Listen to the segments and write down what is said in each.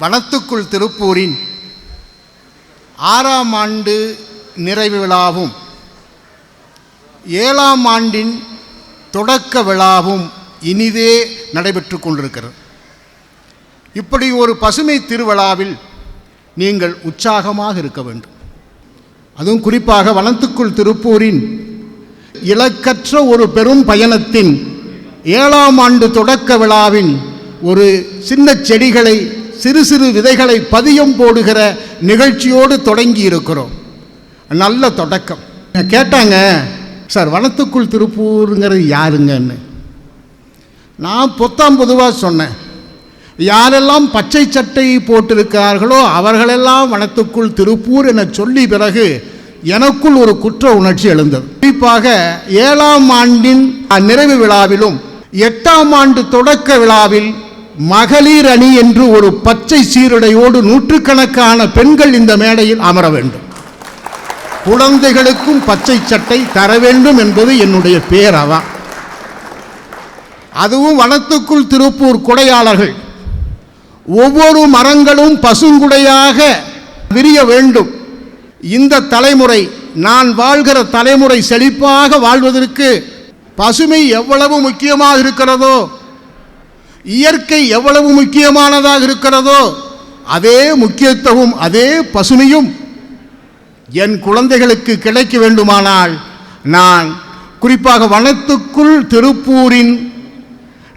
வனத்துக்குள் திருப்பூரின் ஆறாம் ஆண்டு நிறைவு விழாவும் ஏழாம் ஆண்டின் தொடக்க விழாவும் இனிதே நடைபெற்று கொண்டிருக்கிறது. இப்படி ஒரு பசுமை திருவிழாவில் நீங்கள் உற்சாகமாக இருக்க வேண்டும். அதுவும் குறிப்பாக வனத்துக்குள் திருப்பூரின் இலக்கற்ற ஒரு பெரும் பயணத்தின் ஏழாம் ஆண்டு தொடக்க விழாவின் ஒரு சின்ன செடிகளை சிறு சிறு விதைகளை பதியம் போடுகிற நிகழ்ச்சியோடு தொடங்கி இருக்கிறோம். நல்ல தொடக்கம். கேட்டாங்க சார் வனத்துக்குள் திருப்பூருங்கிறது யாருங்கன்னு? நான் பொத்தாம் பொதுவாக சொன்னேன். யாரெல்லாம் பச்சை சட்டை போட்டிருக்கிறார்களோ அவர்களெல்லாம் வனத்துக்குள் திருப்பூர் என சொல்லி பிறகு எனக்குள் ஒரு குற்ற உணர்ச்சி எழுந்தது. குறிப்பாக ஏழாம் ஆண்டின் நிறைவு விழாவிலும் எட்டாம் ஆண்டு தொடக்க விழாவில் மகளிர் அணி என்று ஒரு பச்சை சீருடையோடு நூற்றுக்கணக்கான பெண்கள் இந்த மேடையில் அமர வேண்டும். குழந்தைகளுக்கும் பச்சை சட்டை தர வேண்டும் என்பது என்னுடைய பேரவா. அதுவும் வனத்துக்குள் திருப்பூர் கொடையாளர்கள். ஒவ்வொரு மரங்களும் பசுங்குடையாக விரிய வேண்டும். இந்த தலைமுறை நான் வாழ்கிற தலைமுறை செழிப்பாக வாழ்வதற்கு பசுமை எவ்வளவு முக்கியமாக இருக்கிறதோ இயற்கை எவ்வளவு முக்கியமானதாக இருக்கிறதோ அதே முக்கியத்துவம் அதே பசுமையும் என் குழந்தைகளுக்கு கிடைக்க வேண்டுமானால் நான் குறிப்பாக வனத்துக்குள் திருப்பூரின்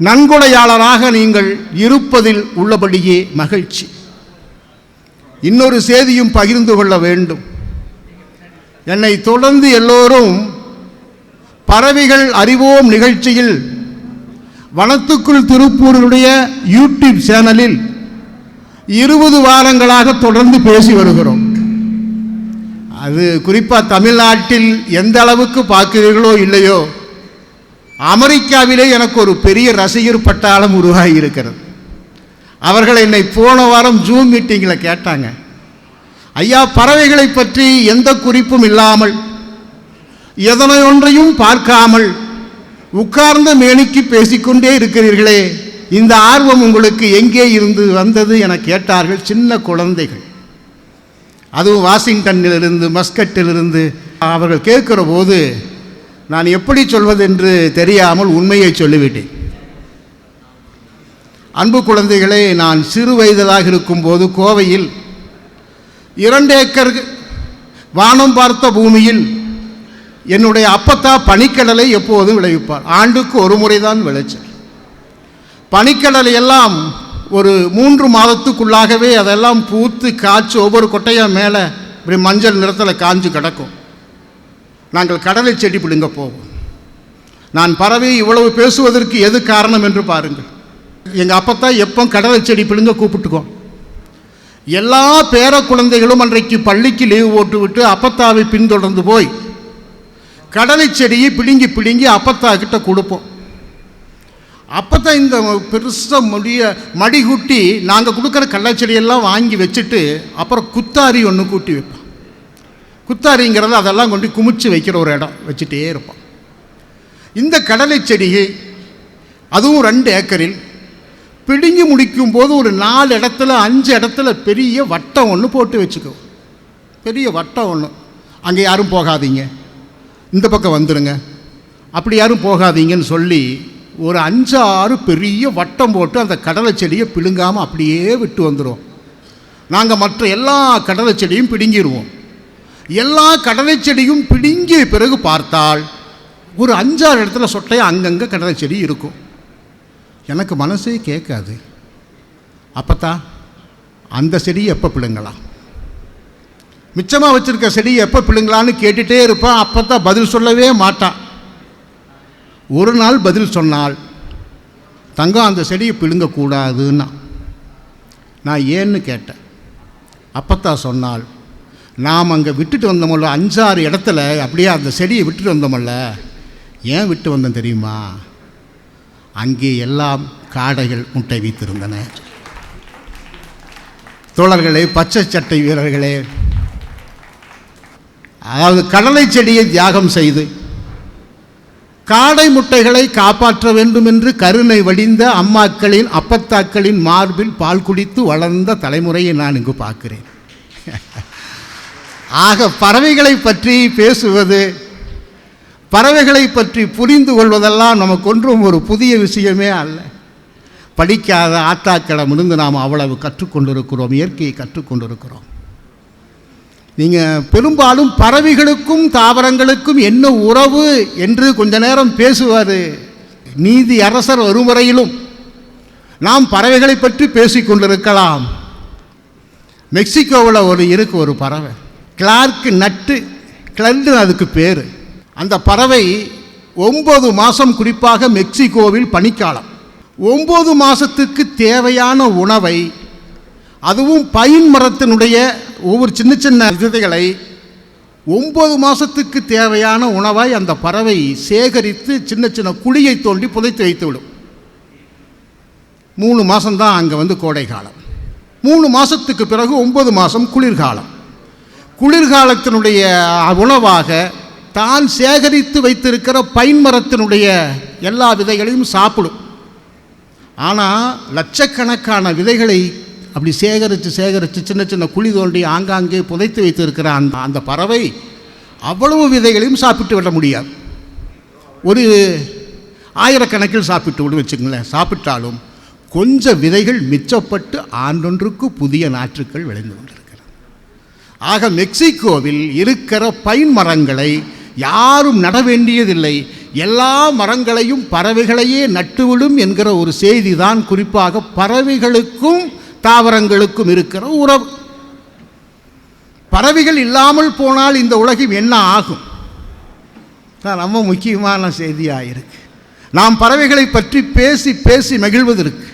நன்கொடையாளராக நீங்கள் இருப்பதில் உள்ளபடியே மகிழ்ச்சி. இன்னொரு செய்தியும் பகிர்ந்து கொள்ள வேண்டும். என்னை தொடர்ந்து எல்லோரும் பறவைகள் அறிவோம் நிகழ்ச்சியில் வனத்துக்குள் திருப்பூருடைய யூடியூப் சேனலில் இருபது வாரங்களாக தொடர்ந்து பேசி வருகிறோம். அது குறிப்பாக தமிழ்நாட்டில் எந்த அளவுக்கு பார்க்கிறீர்களோ இல்லையோ அமெரிக்காவிலே எனக்கு ஒரு பெரிய ரசிகர் பட்டாளம் உருவாகி இருக்கிறது. அவர்கள் என்னை போன வாரம் ஜூம் மீட்டிங்கில் கேட்டாங்க. ஐயா பறவைகளை பற்றி எந்த குறிப்பும் இல்லாமல் எதனை ஒன்றையும் பார்க்காமல் உட்கார்ந்த மேனிக்கு பேசிக்கொண்டே இருக்கிறீர்களே இந்த ஆர்வம் உங்களுக்கு எங்கே இருந்து வந்தது என கேட்டார்கள் சின்ன குழந்தைகள். அதுவும் வாஷிங்டனிலிருந்து மஸ்கட்டிலிருந்து அவர்கள் கேட்கிற போது நான் எப்படி சொல்வதென்று தெரியாமல் உண்மையை சொல்லிவிட்டேன். அன்பு குழந்தைகளே நான் சிறு வயதிலாக இருக்கும்போது கோவையில் இரண்டு ஏக்கர் வானம் பார்த்த பூமியில் என்னுடைய அப்பத்தா பனிக்கடலை எப்போதும் விளைவிப்பார். ஆண்டுக்கு ஒரு முறைதான் விளைச்சல். பனிக்கடலை எல்லாம் ஒரு மூன்று மாதத்துக்குள்ளாகவே அதெல்லாம் பூத்து காய்ச்சி ஒவ்வொரு கொட்டையாக மேலே இப்படி மஞ்சள் நிறத்தில் காஞ்சு கிடக்கும். நாங்கள் கடலை செடி பிடுங்க போவோம். நான் பறவை இவ்வளவு பேசுவதற்கு எது காரணம் என்று பாருங்கள். எங்கள் அப்பத்தா எப்போ கடலை செடி பிடுங்க கூப்பிட்டுக்கோ. எல்லா பேர குழந்தைகளும் அன்றைக்கு பள்ளிக்கு லீவு போட்டு விட்டு அப்பத்தாவை பின்தொடர்ந்து போய் கடலை செடியை பிடுங்கி பிடுங்கி அப்பத்தா கிட்ட கொடுப்போம். அப்பத்தான் இந்த பெருசாக முடிய மடி கூட்டி நாங்கள் கொடுக்குற கடலைச்செடியெல்லாம் வாங்கி வச்சுட்டு அப்புறம் குத்தாரி ஒன்று கூட்டி வைப்போம். குத்தாரிங்கிறது அதெல்லாம் கொண்டு குமிச்சு வைக்கிற ஒரு இடம் வச்சுட்டே இருப்போம். இந்த கடலை செடியை அதுவும் ரெண்டு ஏக்கரில் பிடுங்கி முடிக்கும் போது ஒரு நாலு இடத்துல அஞ்சு இடத்துல பெரிய வட்டம் ஒன்று போட்டு வச்சுக்கோ பெரிய வட்டம் ஒன்று அங்கே யாரும் போகாதீங்க. இந்த பக்கம் வந்துடுங்க அப்படி யாரும் போகாதீங்கன்னு சொல்லி ஒரு அஞ்சு ஆறு பெரிய வட்டம் போட்டு அந்த கடலை செடியை பிடுங்காமல் அப்படியே விட்டு வந்துடும் நாங்கள் மற்ற எல்லா கடலை செடியும் பிடுங்கிடுவோம் எல்லா கடலை செடியும் பிடுங்கிய பிறகு பார்த்தால் ஒரு அஞ்சாறு இடத்துல சொட்டையாக அங்கங்கே கடலை செடி இருக்கும். எனக்கு மனசே கேட்காது. அப்போத்தான் அந்த செடியை எப்போ பிடுங்கலாம்? மிச்சமாக வச்சுருக்க செடியை எப்போ பிள்ளைங்களான்னு கேட்டுகிட்டே இருப்பான் அப்போ தான் பதில் சொல்லவே மாட்டான். ஒரு நாள் பதில் சொன்னால் தங்கம் அந்த செடியை பிடுங்கக்கூடாதுன்னா. நான் ஏன்னு கேட்டேன். அப்பத்தான் சொன்னால் நாம் அங்கே விட்டுட்டு வந்தோமல்ல அஞ்சாறு இடத்துல அப்படியே அந்த செடியை விட்டுட்டு வந்தோமல்ல ஏன் விட்டு வந்தோம் தெரியுமா? அங்கே எல்லாம் காடைகள் முட்டை வைத்திருந்தன. தோழர்களே பச்சை சட்டை வீரர்களே அதாவது கடலை செடியை தியாகம் செய்து காடை முட்டைகளை காப்பாற்ற வேண்டும் என்று கருணை வடிந்த அம்மாக்களின் அப்பத்தாக்களின் மார்பில் பால் குடித்து வளர்ந்த தலைமுறையை நான் இங்கு பார்க்கிறேன். ஆக பறவைகளை பற்றி பேசுவது பறவைகளை பற்றி புரிந்து கொள்வதெல்லாம் நமக்கு ஒன்றும் ஒரு புதிய விஷயமே அல்ல. படிக்காத ஆத்தாக்களிடமிருந்து நாம் அவ்வளவு கற்றுக்கொண்டிருக்கிறோம் இயற்கையை கற்றுக்கொண்டிருக்கிறோம். நீங்கள் பெரும்பாலும் பறவைகளுக்கும் தாவரங்களுக்கும் என்ன உறவு என்று கொஞ்ச நேரம் பேசுவார். நீதி அரசர் வரும் வரையிலும் நாம் பறவைகளை பற்றி பேசிக்கொண்டிருக்கலாம் மெக்சிகோவில் ஒரு இருக்கு ஒரு பறவை. கிளார்க்கு நட்டு கிளண்டு அதுக்கு பேர். அந்த பறவை ஒம்பது மாதம் குறிப்பாக மெக்சிகோவில் பனிக்காலம். ஒம்பது மாதத்துக்கு தேவையான உணவை அதுவும் பைன் மரத்தினுடைய ஒவ்வொரு சின்ன சின்ன விதைகளை ஒம்பது மாதத்துக்கு தேவையான உணவாய் அந்த பறவை சேகரித்து சின்ன சின்ன குழியை தோண்டி புதைத்து வைத்துவிடும் மூணு மாதம்தான் அங்கே வந்து கோடை காலம். மூணு மாதத்துக்கு பிறகு ஒன்பது மாதம் குளிர்காலம். குளிர்காலத்தினுடைய உணவாக தான் சேகரித்து வைத்திருக்கிற பைன் மரத்தினுடைய எல்லா விதைகளையும் சாப்பிடும். ஆனால் லட்சக்கணக்கான விதைகளை அப்படி சேகரித்து சேகரித்து சின்ன சின்ன குழி தோண்டி ஆங்காங்கே புதைத்து வைத்திருக்கிற அந்த அந்த பறவை அவ்வளவு விதைகளையும் சாப்பிட்டு விட முடியாது. ஒரு ஆயிரக்கணக்கில் சாப்பிட்டு விடும் வச்சுங்களேன் சாப்பிட்டாலும் கொஞ்சம் விதைகள் மிச்சப்பட்டு ஆண்டொன்றுக்கு புதிய நாற்றுக்கள் விளைந்து கொண்டிருக்கிறது. ஆக மெக்சிகோவில் இருக்கிற பைன் மரங்களை யாரும் நட வேண்டியதில்லை. எல்லா மரங்களையும் பறவைகளையே நட்டுவிடும் என்கிற ஒரு செய்தி தான் குறிப்பாக பறவைகளுக்கும் தாவரங்களுக்கும் இருக்கிற உறவு. பறவைகள் இல்லாமல் போனால் இந்த உலகம் என்ன ஆகும்? தான் ரொம்ப முக்கியமான செய்தியாக இருக்குது நாம் பறவைகளை பற்றி பேசி பேசி மகிழ்வதற்கு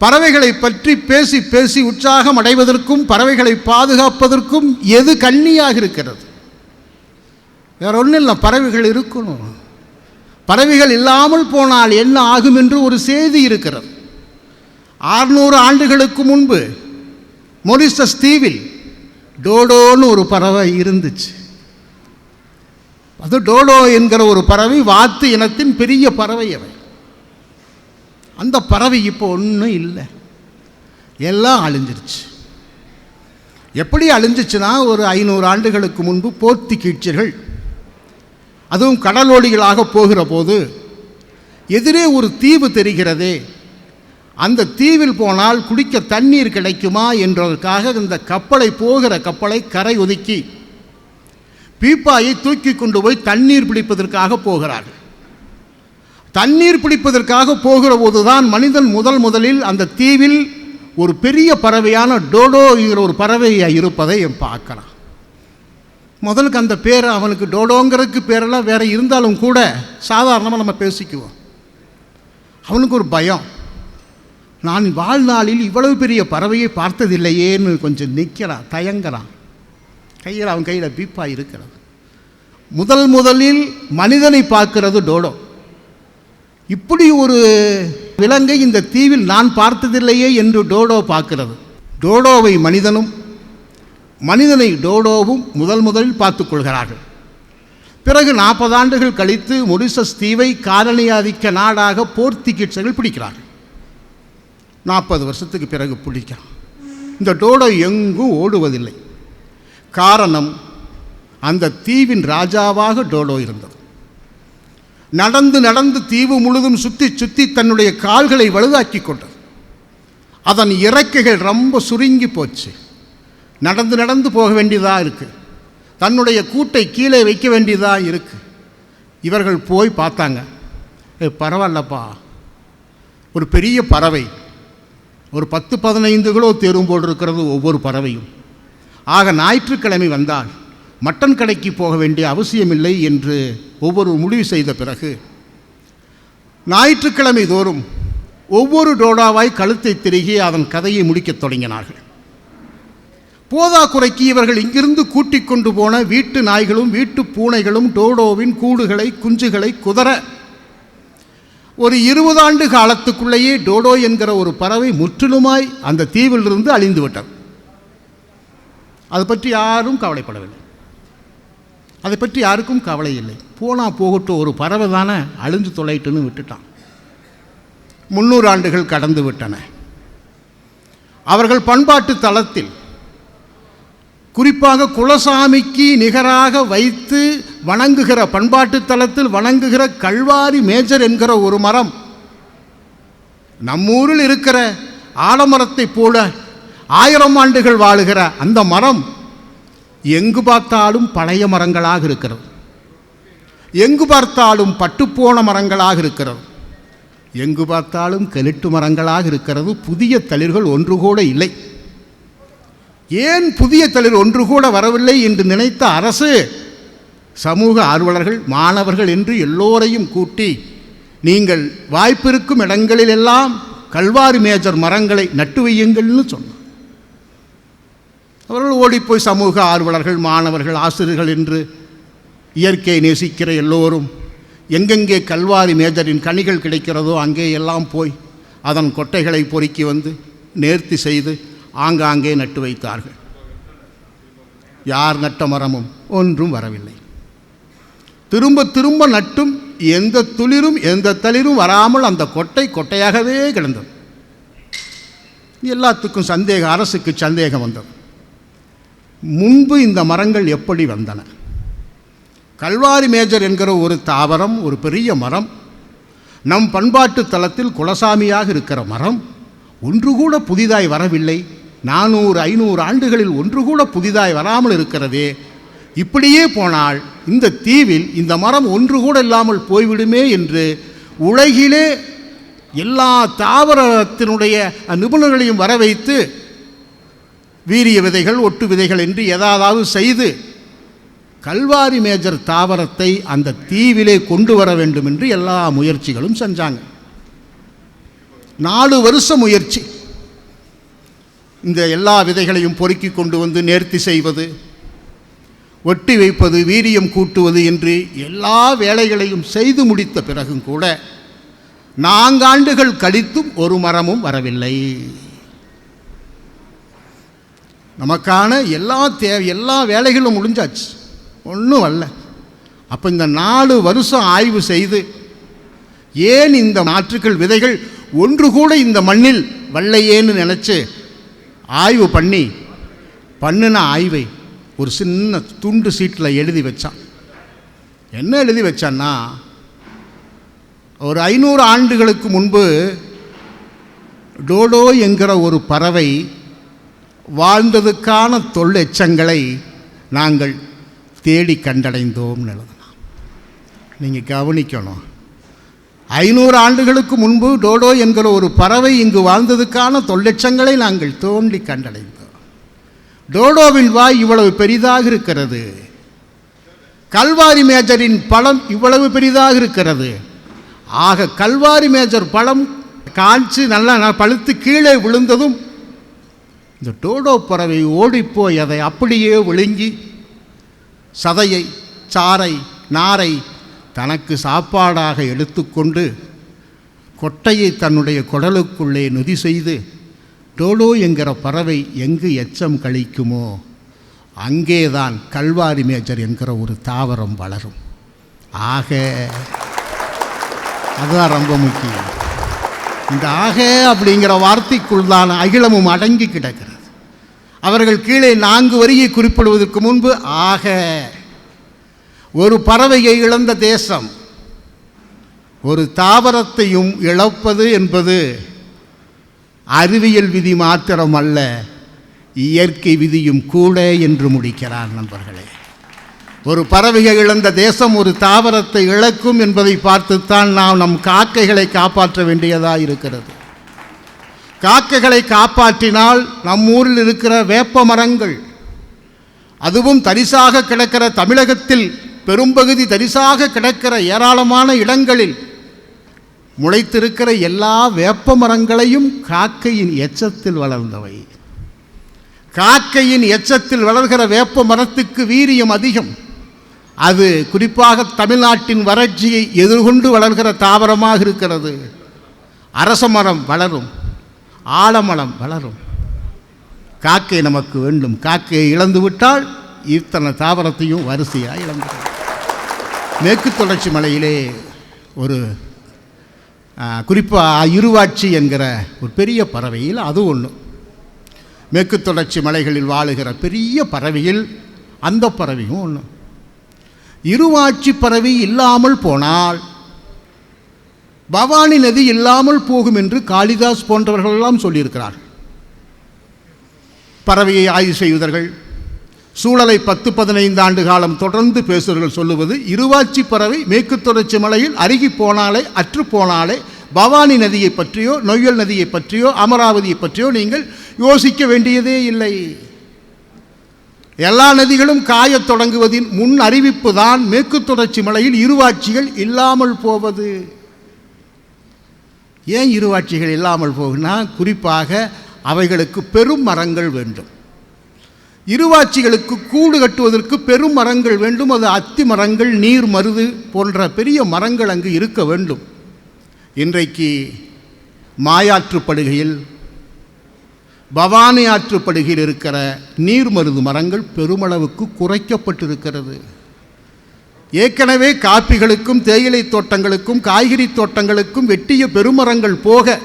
பறவைகளை பற்றி பேசி பேசி உற்சாகம் அடைவதற்கும் பறவைகளை பாதுகாப்பதற்கும் எது கண்ணியாக இருக்கிறது? வேற ஒன்றும் இல்லை பறவைகள் இருக்கணும். பறவைகள் இல்லாமல் போனால் என்ன ஆகும் என்று ஒரு செய்தி இருக்கிறது. ஆறுநூறு ஆண்டுகளுக்கு முன்பு மொரிசஸ் தீவில் டோடோன்னு ஒரு பறவை இருந்துச்சு. அது டோடோ என்கிற ஒரு பறவை வாத்து இனத்தின் பெரிய பறவை அவை. அந்த பறவை இப்போ ஒன்றும் இல்லை. எல்லாம் அழிஞ்சிருச்சு. எப்படி அழிஞ்சிச்சுன்னா ஒரு ஐநூறு ஆண்டுகளுக்கு முன்பு போர்த்துகீச்சர்கள் அதுவும் கடலோடிகளாக போகிற போது எதிரே ஒரு தீவு தெரிகிறதே. அந்த தீவில் போனால் குடிக்க தண்ணீர் கிடைக்குமா என்றதற்காக இந்த கப்பலை போகிற கப்பலை கரை ஒதுக்கி பீப்பாயை தூக்கி கொண்டு போய் தண்ணீர் பிடிப்பதற்காக போகிறார்கள். தண்ணீர் பிடிப்பதற்காக போகிற போதுதான் மனிதன் முதல் முதலில் அந்த தீவில் ஒரு பெரிய பறவையான டோடோ என்கிற ஒரு பறவை இருப்பதை பார்க்கலாம். முதலுக்கு அந்த பேர் அவனுக்கு டோடோங்கிறதுக்கு பேரெல்லாம் வேறு இருந்தாலும் கூட சாதாரணமாக நம்ம பேசிக்குவோம். அவனுக்கு ஒரு பயம். நான் வாழ்நாளில் இவ்வளவு பெரிய பறவையை பார்த்ததில்லையேன்னு கொஞ்சம் நிற்கிறான் தயங்குறான் கையில் அவன் கையில் பீப்பாக இருக்கிறது. முதல் முதலில் மனிதனை பார்க்கிறது டோடோ. இப்படி ஒரு விலங்கை இந்த தீவில் நான் பார்த்ததில்லையே என்று டோடோ பார்க்கிறது. டோடோவை மனிதனும் மனிதனை டோடோவும் முதல் முதலில் பார்த்து கொள்கிறார்கள். பிறகு நாற்பது ஆண்டுகள் கழித்து மொரிசஸ் தீவை காலனியாதிக்க நாடாக போர்த்துகீட்சர்கள் பிடிக்கிறார்கள். நாற்பது வருஷத்துக்கு பிறகு பிடிக்கிறான் இந்த டோடோ எங்கும் ஓடுவதில்லை. காரணம் அந்த தீவின் ராஜாவாக டோடோ இருந்தது. நடந்து நடந்து தீவு முழுதும் சுற்றி சுற்றி தன்னுடைய கால்களை வலுதாக்கி கொண்டது. அதன் இறக்கைகள் ரொம்ப சுருங்கி போச்சு. நடந்து நடந்து போக வேண்டியதாக இருக்குது தன்னுடைய கூட்டை கீழே வைக்க வேண்டியதாக இருக்குது இவர்கள் போய் பார்த்தாங்க. பரவாயில்லப்பா. ஒரு பெரிய பறவை. ஒரு பத்து பதினைந்து கிலோ தேரும் போல் இருக்கிறது ஒவ்வொரு பறவையும். ஆக ஞாயிற்றுக்கிழமை வந்தால் மட்டன் கடைக்கு போக வேண்டிய அவசியமில்லை என்று ஒவ்வொரு முடிவு செய்த பிறகு ஞாயிற்றுக்கிழமை தோறும் ஒவ்வொரு டோடாவாய் கழுத்தை திருகி அதன் கதையை முடிக்கத் தொடங்கினார்கள். போதாக்குறைக்கு இவர்கள் இங்கிருந்து கூட்டிக் கொண்டு போன வீட்டு நாய்களும் வீட்டு பூனைகளும் டோடோவின் கூடுகளை குஞ்சுகளை குதற ஒரு இருபது ஆண்டு காலத்துக்குள்ளேயே டோடோ என்கிற ஒரு பறவை முற்றிலுமாய் அந்த தீவிலிருந்து அழிந்து விட்டது. அதை பற்றி யாரும் கவலைப்படவில்லை. அதை பற்றி யாருக்கும் கவலை இல்லை. போனால் போகட்டும் ஒரு பறவை தானே அழிஞ்சு தொலைட்டுன்னு விட்டுட்டான். முன்னூறு ஆண்டுகள் கடந்து விட்டன. அவர்கள் பண்பாட்டு தளத்தில் குறிப்பாக குலசாமிக்கு நிகராக வைத்து வணங்குகிற பண்பாட்டு தளத்தில் வணங்குகிற கல்வாரி மேஜர் என்கிற ஒரு மரம் நம்மூரில் இருக்கிற ஆலமரத்தைப் போல ஆயிரம் ஆண்டுகள் வாழுகிற அந்த மரம் எங்கு பார்த்தாலும் பழைய மரங்களாக இருக்கிறது. எங்கு பார்த்தாலும் பட்டுப்போன மரங்களாக இருக்கிறது. எங்கு பார்த்தாலும் கெலிட்டு மரங்களாக இருக்கிறது. புதிய தளிர்கள் ஒன்று கூட இல்லை. ஏன் புதிய தளிர் ஒன்று கூட வரவில்லை என்று நினைத்த அரசு? சமூக ஆர்வலர்கள் மாணவர்கள் என்று எல்லோரையும் கூட்டி நீங்கள் வாய்ப்பிருக்கும் இடங்களிலெல்லாம் கல்வாரி மேஜர் மரங்களை நட்டு வையுங்கள்னு சொன்னார். அவர்கள் ஓடிப்போய் சமூக ஆர்வலர்கள் மாணவர்கள் ஆசிரியர்கள் என்று இயற்கையை நேசிக்கிற எல்லோரும் எங்கெங்கே கல்வாரி மேஜரின் கனிகள் கிடைக்கிறதோ அங்கே எல்லாம் போய் அதன் கொட்டைகளை பொறுக்கி வந்து நேர்த்தி செய்து ஆங்காங்கே நட்டு வைத்தார்கள். யார் நட்ட மரமும் ஒன்றும் வரவில்லை. திரும்ப திரும்ப நட்டும் எந்த துளிரும் எந்த தளிரும் வராமல் அந்த கொட்டை கொட்டையாகவே கிடந்தது. எல்லாத்துக்கும் சந்தேகம் அரசுக்கு சந்தேகம் வந்தது. முன்பு இந்த மரங்கள் எப்படி வந்தன? கல்வாரி மேஜர் என்கிற ஒரு தாவரம் ஒரு பெரிய மரம் நம் பண்பாட்டு தளத்தில் குலசாமியாக இருக்கிற மரம் ஒன்று கூட புதிதாய் வரவில்லை. நானூறு ஐநூறு ஆண்டுகளில் ஒன்று கூட புதிதாய் வராமல் இருக்கிறதே. இப்படியே போனால் இந்த தீவில் இந்த மரம் ஒன்று கூட இல்லாமல் போய்விடுமே என்று உலகிலே எல்லா தாவரத்தினுடைய நிபுணர்களையும் வர வைத்து வீரிய விதைகள் ஒட்டு விதைகள் என்று ஏதாவது செய்து கல்வாரி மேஜர் தாவரத்தை அந்த தீவிலே கொண்டு வர வேண்டும் என்று எல்லா முயற்சிகளும் செஞ்சாங்க. நாலு வருஷ முயற்சி. இந்த எல்லா விதைகளையும் பொறுக்கி கொண்டு வந்து நேர்த்தி செய்வது ஒட்டி வைப்பது வீரியம் கூட்டுவது என்று எல்லா வேலைகளையும் செய்து முடித்த பிறகும் கூட நான்காண்டுகள் கழித்தும் ஒரு மரமும் வரவில்லை. நமக்கான எல்லா தே எல்லா வேலைகளும் முடிஞ்சாச்சு. ஒன்றும் வரல அப்போ இந்த நாலு வருஷம் ஆய்வு செய்து ஏன் இந்த நாற்றுக்கள் விதைகள் ஒன்று கூட இந்த மண்ணில் வல்லையேன்னு நினச்சி ஆய்வு பண்ணி பண்ணின ஆய்வை ஒரு சின்ன துண்டு சீட்டில் எழுதி வச்சான். என்ன எழுதி வச்சான்னா ஒரு ஐநூறு ஆண்டுகளுக்கு முன்பு டோடோ என்கிற ஒரு பறவை வாழ்ந்ததுக்கான தொல்லெச்சங்களை நாங்கள் தேடி கண்டடைந்தோம்னு எழுதலாம் நீங்கள் கவனிக்கணும். ஐநூறு ஆண்டுகளுக்கு முன்பு டோடோ என்கிற ஒரு பறவை இங்கு வாழ்ந்ததுக்கான தொல்லட்சங்களை நாங்கள் தோண்டி கண்டடைந்தோம். டோடோவின் வாய் இவ்வளவு பெரிதாக இருக்கிறது. கல்வாரி மேஜரின் பழம் இவ்வளவு பெரிதாக இருக்கிறது. ஆக கல்வாரி மேஜர் பழம் காய்ச்சி நல்லா பழுத்து கீழே விழுந்ததும் இந்த டோடோ பறவை ஓடிப்போய் அதை அப்படியே விழுங்கி சதையை சாறை நாரை தனக்கு சாப்பாடாக எடுத்துக்கொண்டு கொட்டையை தன்னுடைய குடலுக்குள்ளே நொதி செய்து டோலோ என்கிற பறவை எங்கு எச்சம் கழிக்குமோ அங்கேதான் கல்வாரி மேஜர் என்கிற ஒரு தாவரம் வளரும். ஆக அதுதான் ரொம்ப முக்கியம். இந்த ஆக அப்படிங்கிற வார்த்தைக்குள் தான் அகிலமும் அடங்கி கிடக்கிறது. அவர்கள் கீழே நான்கு வரியை குறிப்பிடுவதற்கு முன்பு ஆக. ஒரு பறவையை இழந்த தேசம். ஒரு தாவரத்தையும் இழப்பது என்பது அறிவியல் விதி மாத்திரம் அல்ல இயற்கை விதியும் கூட என்று முடிக்கிறார் நண்பர்களே. ஒரு பறவையை இழந்த தேசம் ஒரு தாவரத்தை இழக்கும் என்பதை பார்த்துத்தான் நாம் நம் காக்கைகளை காப்பாற்ற வேண்டியதாக இருக்கிறது. காக்கைகளை காப்பாற்றினால் நம் ஊரில் இருக்கிற வேப்ப மரங்கள் அதுவும் தரிசாக கிடக்கிற தமிழகத்தில் பெரும்பகுதி தரிசாக கிடக்கிற ஏராளமான இடங்களில் முளைத்திருக்கிற எல்லா வேப்ப மரங்களையும் காக்கையின் எச்சத்தில் வளர்ந்தவை. காக்கையின் எச்சத்தில் வளர்கிற வேப்ப மரத்துக்கு வீரியம் அதிகம். அது குறிப்பாக தமிழ்நாட்டின் வறட்சியை எதிர்கொண்டு வளர்கிற தாவரமாக இருக்கிறது. அரச மரம் வளரும் ஆலமரம் வளரும். காக்கை நமக்கு வேண்டும். காக்கையை இழந்துவிட்டால் இத்தனை தாவரத்தையும் வரிசையாக இழந்துவிடும். மேற்கு தொடர்ச்சி மலையிலே ஒரு குறிப்பாக இருவாட்சி என்கிற ஒரு பெரிய பறவையில் அது ஒன்று மேற்கு தொடர்ச்சி மலைகளில் வாழுகிற பெரிய பறவையில் அந்த பறவையும் ஒன்று இருவாட்சி பறவை இல்லாமல் போனால் பவானி நதி இல்லாமல் போகும் என்று காளிதாஸ் போன்றவர்களெல்லாம் சொல்லியிருக்கிறார்கள். பறவையை ஆய்வு செய்வதர்கள் சூழலை பத்து பதினைந்து ஆண்டு காலம் தொடர்ந்து பேசுவர்கள் சொல்லுவது இருவாச்சி பறவை மேற்கு தொடர்ச்சி மலையில் அருகி போனாலே அற்று போனாலே பவானி நதியை பற்றியோ நொய்யல் நதியை பற்றியோ அமராவதியை பற்றியோ நீங்கள் யோசிக்க வேண்டியதே இல்லை. எல்லா நதிகளும் காயத் தொடங்குவதின் முன் அறிவிப்பு தான் மேற்கு தொடர்ச்சி மலையில் இருவாட்சிகள் இல்லாமல் போவது. ஏன் இருவாட்சிகள் இல்லாமல் போகுன்னா குறிப்பாக அவைகளுக்கு பெரும் மரங்கள் வேண்டும். இருவாட்சிகளுக்கு கூடு கட்டுவதற்கு பெரும் மரங்கள் வேண்டும். அது அத்தி மரங்கள் நீர் மருது போன்ற பெரிய மரங்கள் அங்கு இருக்க வேண்டும். இன்றைக்கு மாயாற்றுப்படுகையில் பவானி ஆற்றுப்படுகையில் இருக்கிற நீர் மருது மரங்கள் பெருமளவுக்கு குறைக்கப்பட்டிருக்கிறது. ஏற்கனவே காப்பிகளுக்கும் தேயிலை தோட்டங்களுக்கும் காய்கறி தோட்டங்களுக்கும் வெட்டிய பெருமரங்கள் போக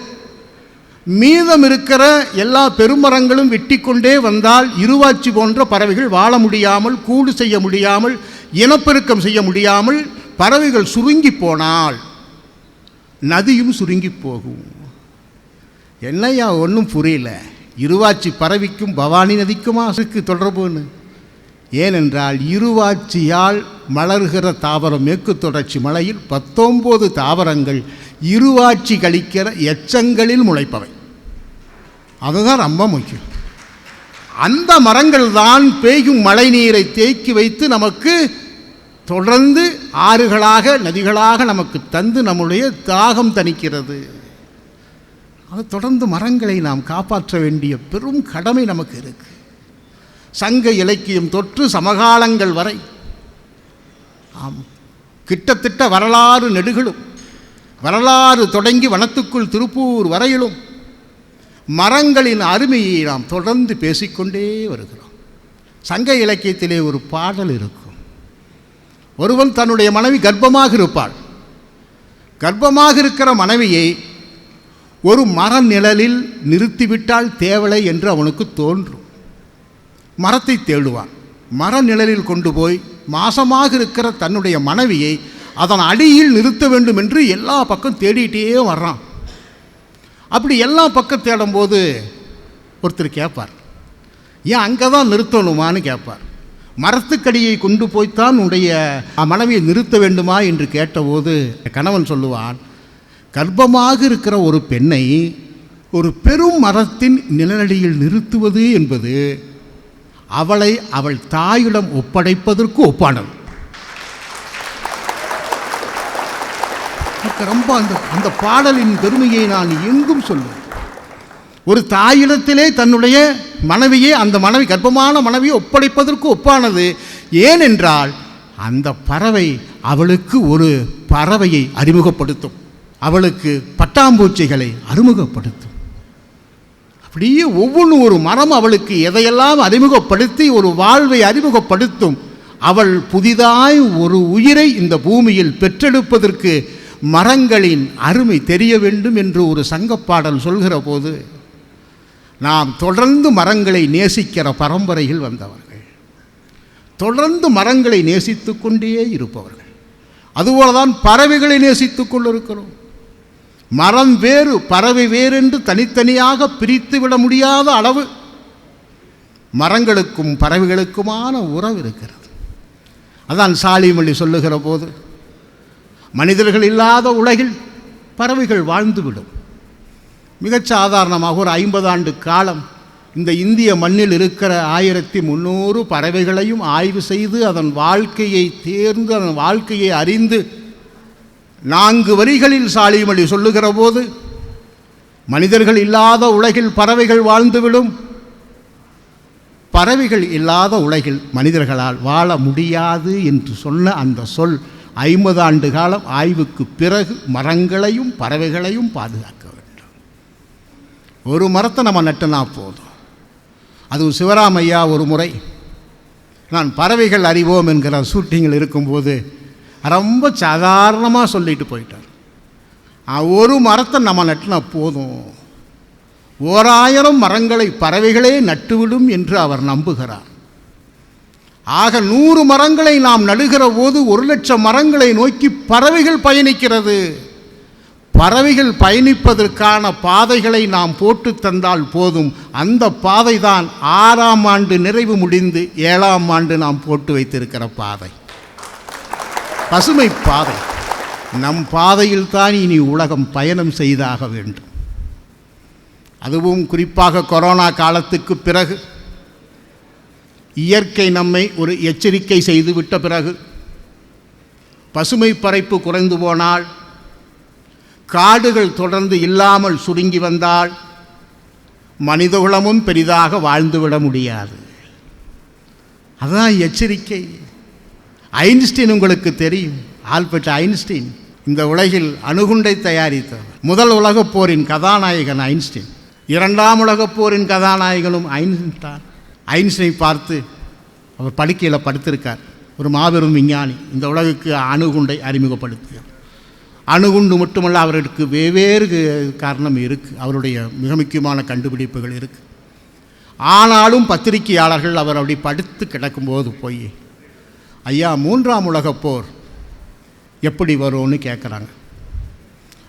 மீதம் இருக்கிற எல்லா பெருமரங்களும் வெட்டி கொண்டே வந்தால் இருவாச்சி போன்ற பறவைகள் வாழ முடியாமல் கூடு செய்ய முடியாமல் இனப்பெருக்கம் செய்ய முடியாமல் பறவைகள் சுருங்கி போனால் நதியும் சுருங்கி போகும். என்னையா ஒன்றும் புரியல. இருவாச்சி பறவைக்கும் பவானி நதிக்குமா அதுக்கு தொடர்புன்னு? ஏனென்றால் இருவாட்சியால் மலர்கிற தாவரம் மேற்கு தொடர்ச்சி மலையில் பத்தொம்போது தாவரங்கள் இருவாட்சி கழிக்கிற எச்சங்களில் முளைப்பவை. அதுதான் ரொம்ப முக்கியம். அந்த மரங்கள் தான் பெய்யும் மழை நீரை தேக்கி வைத்து நமக்கு தொடர்ந்து ஆறுகளாக நதிகளாக நமக்கு தந்து நம்முடைய தாகம் தணிக்கிறது. அது தொடர்ந்து மரங்களை நாம் காப்பாற்ற வேண்டிய பெரும் கடமை நமக்கு இருக்குது சங்க இலக்கியம் தொற்று சமகாலங்கள் வரை. ஆம் கிட்டத்தட்ட வரலாறு நெடுகளும் வரலாறு தொடங்கி வனத்துக்குள் திருப்பூர் வரையிலும் மரங்களின் அருமையை நாம் தொடர்ந்து பேசிக்கொண்டே வருகிறோம். சங்க இலக்கியத்திலே ஒரு பாடல் இருக்கும். ஒருவன் தன்னுடைய மனைவி கர்ப்பமாக இருப்பாள். கர்ப்பமாக இருக்கிற மனைவியை ஒரு மர நிழலில் நிறுத்திவிட்டால் தேவலை என்று அவனுக்கு தோன்றும். மரத்தை தேடுவான். மர நிழலில் கொண்டு போய் மாசமாக இருக்கிற தன்னுடைய மனைவியை அதன் அடியில் நிறுத்த வேண்டும் என்று எல்லா பக்கம் தேடிட்டே வர்றான். அப்படி எல்லா பக்கம் தேடும்போது ஒருத்தர் கேட்பார் ஏன் அங்கே தான் நிறுத்தணுமான்னு கேட்பார் மரத்துக்கடியை கொண்டு போய்த்தான் உன்னுடைய மனைவியை நிறுத்த வேண்டுமா? என்று கேட்டபோது கணவன் சொல்லுவான் கர்ப்பமாக இருக்கிற ஒரு பெண்ணை ஒரு பெரும் மரத்தின் நிழலடியில் நிறுத்துவது என்பது அவளை அவள் தாயிடம் ஒப்படைப்பதற்கு ஒப்பானது. எனக்கு ரொம்ப அந்த அந்த பாடலின் பெருமையை நான் எங்கும் சொல்லுவேன் ஒரு தாயிடத்திலே தன்னுடைய மனைவியை அந்த மனைவி கர்ப்பமான மனைவியை ஒப்படைப்பதற்கு ஒப்பானது. ஏனென்றால் அந்த பறவை அவளுக்கு ஒரு பறவையை அறிமுகப்படுத்தும். அவளுக்கு பட்டாம்பூச்சிகளை அறிமுகப்படுத்தும். அப்படியே ஒவ்வொன்று ஒரு மரம் அவளுக்கு எதையெல்லாம் அறிமுகப்படுத்தி ஒரு வாழ்வை அறிமுகப்படுத்தும். அவள் புதிதாய் ஒரு உயிரை இந்த பூமியில் பெற்றெடுப்பதற்கு மரங்களின் அருமை தெரிய வேண்டும் என்று ஒரு சங்கப்பாடல் சொல்கிற போது நாம் தொடர்ந்து மரங்களை நேசிக்கிற பரம்பரையில் வந்தவர்கள். தொடர்ந்து மரங்களை நேசித்து கொண்டே இருப்பவர்கள். அதுபோலதான் பறவைகளை நேசித்து கொண்டிருக்கிறோம். மரம் வேறு பறவை வேறென்று தனித்தனியாக பிரித்து விட முடியாத அளவு மரங்களுக்கும் பறவைகளுக்குமான உறவு இருக்கிறது. அதான் சாலிமொழி சொல்லுகிற போது மனிதர்கள் இல்லாத உலகில் பறவைகள் வாழ்ந்துவிடும். மிகச் சாதாரணமாக ஒரு ஐம்பது ஆண்டு காலம் இந்த இந்திய மண்ணில் இருக்கிற ஆயிரத்தி முந்நூறு பறவைகளையும் ஆய்வு செய்து அதன் வாழ்க்கையை தேர்ந்து அதன் வாழ்க்கையை அறிந்து நான்கு வரிகளில் சாலிமொழி சொல்லுகிற போது மனிதர்கள் இல்லாத உலகில் பறவைகள் வாழ்ந்துவிடும். பறவைகள் இல்லாத உலகில் மனிதர்களால் வாழ முடியாது என்று சொன்ன அந்த சொல் ஐம்பது ஆண்டு காலம் ஆய்வுக்கு பிறகு மரங்களையும் பறவைகளையும் பாதுகாக்க வேண்டும். ஒரு மரத்தை நம்ம நட்டுனா போதும். அது சிவராமையா ஒரு முறை நான் பறவைகள் அறிவோம் என்கிற ஷூட்டிங்கில் இருக்கும்போது ரொம்ப சாதாரணமாக சொல்லிட்டு போயிட்டார். ஒரு மரத்தை நம்ம நட்டினா போதும். ஓராயிரம் மரங்களை பறவைகளே நட்டுவிடும் என்று அவர் நம்புகிறார். ஆக நூறு மரங்களை நாம் நடுகிற போது ஒரு லட்சம் மரங்களை நோக்கி பறவைகள் பயணிக்கிறது. பறவைகள் பயணிப்பதற்கான பாதைகளை நாம் போட்டு தந்தால் போதும். அந்த பாதை தான் ஆறாம் ஆண்டு நிறைவு முடிந்து ஏழாம் ஆண்டு நாம் போட்டு வைத்திருக்கிற பாதை. பசுமை பாதை நம் பாதையில் தான் இனி உலகம் பயணம் செய்தாக வேண்டும். அதுவும் குறிப்பாக கொரோனா காலத்துக்கு பிறகு. இயற்கை நம்மை ஒரு எச்சரிக்கை செய்துவிட்ட பிறகு. பசுமை பறைப்பு குறைந்து போனால் காடுகள் தொடர்ந்து இல்லாமல் சுருங்கி வந்தால் மனிதகுலமும் பெரிதாக வாழ்ந்துவிட முடியாது. அதுதான் எச்சரிக்கை. ஐன்ஸ்டீன் உங்களுக்கு தெரியும். ஆல்பர்ட் ஐன்ஸ்டீன் இந்த உலகில் அணுகுண்டை தயாரித்தவர். முதல் உலகப் போரின் கதாநாயகன் ஐன்ஸ்டீன். இரண்டாம் உலகப் போரின் கதாநாயகனும் ஐன்ஸ்டான். ஐன்ஸ்டீனை பார்த்து அவர் படுக்கையில் படுத்திருக்கார். ஒரு மாபெரும் விஞ்ஞானி. இந்த உலகுக்கு அணுகுண்டை அறிமுகப்படுத்தியவர். அணுகுண்டு மட்டுமல்ல அவருக்கு வெவ்வேறு காரணம் இருக்குது அவருடைய மிக முக்கியமான கண்டுபிடிப்புகள் இருக்குது ஆனாலும் பத்திரிகையாளர்கள் அவர் அப்படி படுத்து கிடக்கும்போது போய் ஐயா மூன்றாம் உலகப் போர். எப்படி வரும்னு கேட்குறாங்க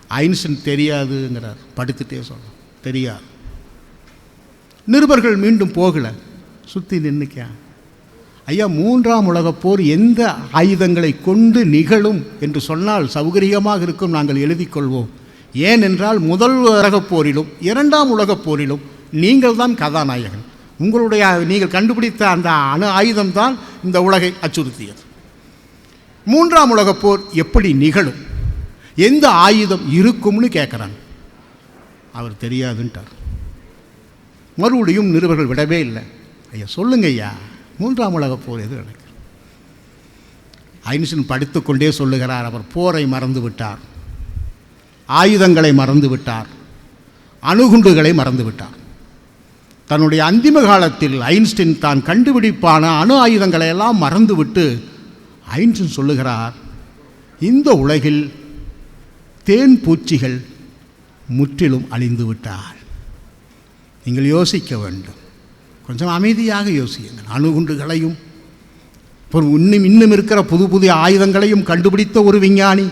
ஐன்ஸ்டன் தெரியாதுங்கிறார். படுத்துட்டே சொல்கிறோம் தெரியாது. நிருபர்கள் மீண்டும் போகலை. சுற்றி நின்றுக்கியா ஐயா மூன்றாம் உலகப் போர் எந்த ஆயுதங்களை கொண்டு நிகழும் என்று சொன்னால் சௌகரியமாக இருக்கும் நாங்கள் எழுதிக்கொள்வோம் ஏனென்றால் முதல் உலகப் போரிலும் இரண்டாம் உலகப் போரிலும் நீங்கள் தான் கதாநாயகன். உங்களுடைய நீங்கள் கண்டுபிடித்த அந்த அணு ஆயுதம்தான் இந்த உலகை அச்சுறுத்தியது. மூன்றாம் உலகப் போர் எப்படி நிகழும்? எந்த ஆயுதம் இருக்கும்னு கேட்குறாங்க. அவர் தெரியாதுன்ட்டார். மறுபடியும் நிருபர்கள் விடவே இல்லை. ஐயா சொல்லுங்க ஐயா மூன்றாம் உலகப் போர் எது நடக்குது? ஐன்ஸ்டின் படித்துக்கொண்டே சொல்லுகிறார் அவர் போரை மறந்து விட்டார். ஆயுதங்களை மறந்து விட்டார். அணுகுண்டுகளை மறந்து விட்டார். தன்னுடைய அந்திம காலத்தில் ஐன்ஸ்டின் தான் கண்டுபிடிப்பான அணு ஆயுதங்களை எல்லாம் மறந்துவிட்டு ஐன்ஸ்டின் சொல்லுகிறார் இந்த உலகில் தேன் பூச்சிகள் முற்றிலும் அழிந்து விட்டார் நீங்கள் யோசிக்க வேண்டும். கொஞ்சம் அமைதியாக யோசியுங்கள். அணுகுண்டுகளையும் அப்புறம் இன்னும் இன்னும் இருக்கிற புது புதிய ஆயுதங்களையும் கண்டுபிடித்த ஒரு விஞ்ஞானி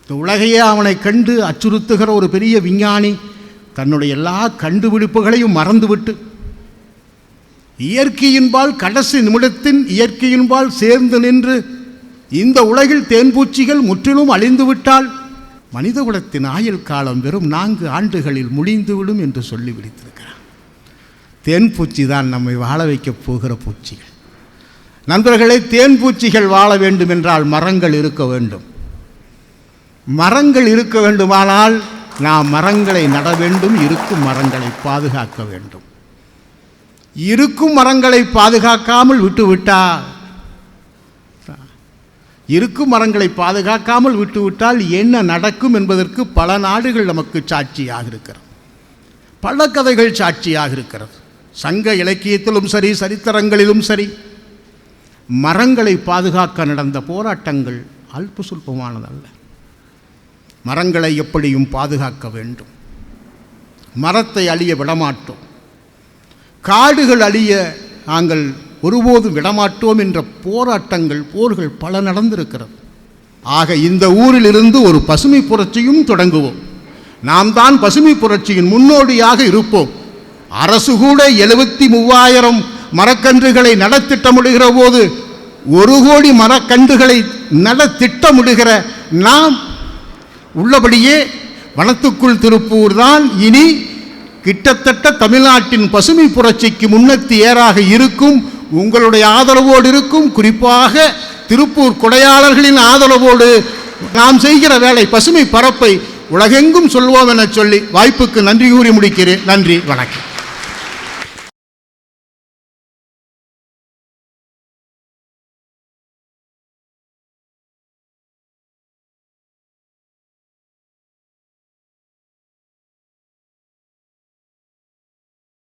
இந்த உலகையே அவனை கண்டு அச்சுறுத்துகிற ஒரு பெரிய விஞ்ஞானி தன்னுடைய எல்லா கண்டுபிடிப்புகளையும் மறந்துவிட்டு இயற்கையின்பால் கடைசி நிமிடத்தின் இயற்கையின்பால் சேர்ந்து நின்று இந்த உலகில் தேன்பூச்சிகள் முற்றிலும் அழிந்துவிட்டால் மனித குலத்தின் ஆயுள் காலம் வெறும் நான்கு ஆண்டுகளில் முடிந்துவிடும் என்று சொல்லி விடுத்திருக்கிறார். தேன்பூச்சி தான் நம்மை வாழ வைக்கப் போகிற பூச்சிகள். நண்பர்களே தேன்பூச்சிகள் வாழ வேண்டும் என்றால் மரங்கள் இருக்க வேண்டும். மரங்கள் இருக்க வேண்டுமானால் நாம் மரங்களை நட வேண்டும் இருக்கும் மரங்களை பாதுகாக்க வேண்டும். இருக்கும் மரங்களை பாதுகாக்காமல் விட்டுவிட்டால் இருக்கும் மரங்களை பாதுகாக்காமல் விட்டுவிட்டால் என்ன நடக்கும் என்பதற்கு பல நாடுகள் நமக்கு சாட்சியாக இருக்கிறது. பல கதைகள் சாட்சியாக இருக்கிறது. சங்க இலக்கியத்திலும் சரி சரித்திரங்களிலும் சரி. மரங்களை பாதுகாக்க நடந்த போராட்டங்கள் அல்ப சுல்பமானதல்ல. மரங்களை எப்படியும் பாதுகாக்க வேண்டும். மரத்தை அழிய விடமாட்டோம். காடுகள் அழிய நாங்கள் ஒருபோதும் விடமாட்டோம் என்ற போராட்டங்கள் போர்கள் பல நடந்திருக்கிறது. ஆக இந்த ஊரிலிருந்து ஒரு பசுமை புரட்சியும் தொடங்குவோம். நாம் தான் பசுமை புரட்சியின் முன்னோடியாக இருப்போம். அரசு கூட எழுபத்தி மூவாயிரம் மரக்கன்றுகளை நடத்திட்டமிடுகிற போது ஒரு கோடி மரக்கன்றுகளை நட திட்டமிடுகிற நாம் உள்ளபடியே வனத்துக்குள் திருப்பூர் தான் இனி கிட்டத்தட்ட தமிழ்நாட்டின் பசுமை புரட்சிக்கு முன்னத்தி ஏறாக இருக்கும் உங்களுடைய ஆதரவோடு இருக்கும். குறிப்பாக திருப்பூர் கொடையாளர்களின் ஆதரவோடு நாம் செய்கிற வேலை பசுமை பரப்பை உலகெங்கும் சொல்வோம் என சொல்லி வாய்ப்புக்கு நன்றி கூறி முடிக்கிறேன். நன்றி வணக்கம்.